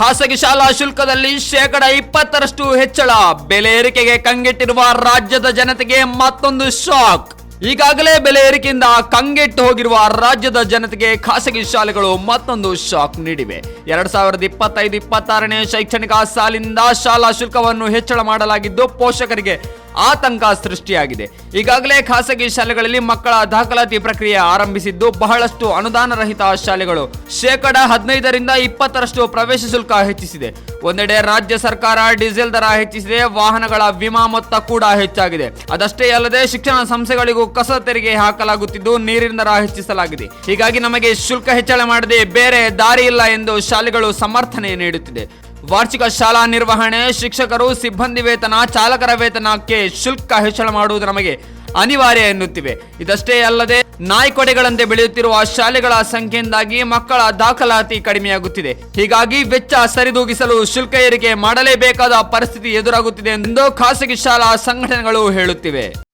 ಖಾಸಗಿ ಶಾಲಾ ಶುಲ್ಕದಲ್ಲಿ ಶೇಕಡ ಇಪ್ಪತ್ತರಷ್ಟು ಹೆಚ್ಚಳ. ಬೆಲೆ ಏರಿಕೆಗೆ ಕಂಗೆಟ್ಟಿರುವ ರಾಜ್ಯದ ಜನತೆಗೆ ಮತ್ತೊಂದು ಶಾಕ್. ಈಗಾಗಲೇ ಬೆಲೆ ಏರಿಕೆಯಿಂದ ಕಂಗೆಟ್ಟು ಹೋಗಿರುವ ರಾಜ್ಯದ ಜನತೆಗೆ ಖಾಸಗಿ ಶಾಲೆಗಳು ಮತ್ತೊಂದು ಶಾಕ್ ನೀಡಿವೆ. ಎರಡ್ ಸಾವಿರದ ಇಪ್ಪತ್ತೈದು ಇಪ್ಪತ್ತಾರನೇ ಶೈಕ್ಷಣಿಕ ಸಾಲಿನಿಂದ ಶಾಲಾ ಶುಲ್ಕವನ್ನು ಹೆಚ್ಚಳ ಮಾಡಲಾಗಿದ್ದು, ಪೋಷಕರಿಗೆ ಆತಂಕ ಸೃಷ್ಟಿಯಾಗಿದೆ. ಈಗಾಗಲೇ ಖಾಸಗಿ ಶಾಲೆಗಳಲ್ಲಿ ಮಕ್ಕಳ ದಾಖಲಾತಿ ಪ್ರಕ್ರಿಯೆ ಆರಂಭಿಸಿದ್ದು ಬಹಳಷ್ಟು ಅನುದಾನ ರಹಿತ ಶಾಲೆಗಳು. ಶೇಕಡ ಹದಿನೈದರಿಂದ ಇಪ್ಪತ್ತರಷ್ಟು ಪ್ರವೇಶ ಶುಲ್ಕ ಹೆಚ್ಚಿಸಿದೆ. ಒಂದೆಡೆ ರಾಜ್ಯ ಸರ್ಕಾರ ಡೀಸೆಲ್ ದರ ಹೆಚ್ಚಿಸಿದೆ, ವಾಹನಗಳ ವಿಮಾ ಮೊತ್ತ ಕೂಡ ಹೆಚ್ಚಾಗಿದೆ. ಅದಷ್ಟೇ ಅಲ್ಲದೆ ಶಿಕ್ಷಣ ಸಂಸ್ಥೆಗಳಿಗೂ ಕಸ ತೆರಿಗೆ ಹಾಕಲಾಗುತ್ತಿದ್ದು ನೀರಿನ ದರ ಹೆಚ್ಚಿಸಲಾಗಿದೆ. ಹೀಗಾಗಿ ನಮಗೆ ಶುಲ್ಕ ಹೆಚ್ಚಳ ಮಾಡದೆ ಬೇರೆ ದಾರಿ ಇಲ್ಲ ಎಂದು ಶಾಲೆಗಳು ಸಮರ್ಥನೆ ನೀಡುತ್ತಿದೆ. ವಾರ್ಷಿಕ ಶಾಲಾ ನಿರ್ವಹಣೆ, ಶಿಕ್ಷಕರು ಸಿಬ್ಬಂದಿ ವೇತನ, ಚಾಲಕರ ವೇತನಕ್ಕೆ ಶುಲ್ಕ ಹೆಚ್ಚಳ ಮಾಡುವುದು ನಮಗೆ ಅನಿವಾರ್ಯ ಎನ್ನುತ್ತಿವೆ. ಇದಷ್ಟೇ ಅಲ್ಲದೆ, ನಾಯ್ಕೊಡೆಗಳಂತೆ ಬೆಳೆಯುತ್ತಿರುವ ಶಾಲೆಗಳ ಸಂಖ್ಯೆಯಿಂದಾಗಿ ಮಕ್ಕಳ ದಾಖಲಾತಿ ಕಡಿಮೆಯಾಗುತ್ತಿದೆ. ಹೀಗಾಗಿ ವೆಚ್ಚ ಸರಿದೂಗಿಸಲು ಶುಲ್ಕ ಏರಿಕೆ ಮಾಡಲೇಬೇಕಾದ ಪರಿಸ್ಥಿತಿ ಎದುರಾಗುತ್ತಿದೆ ಎಂದು ಖಾಸಗಿ ಶಾಲಾ ಸಂಘಟನೆಗಳು ಹೇಳುತ್ತಿವೆ.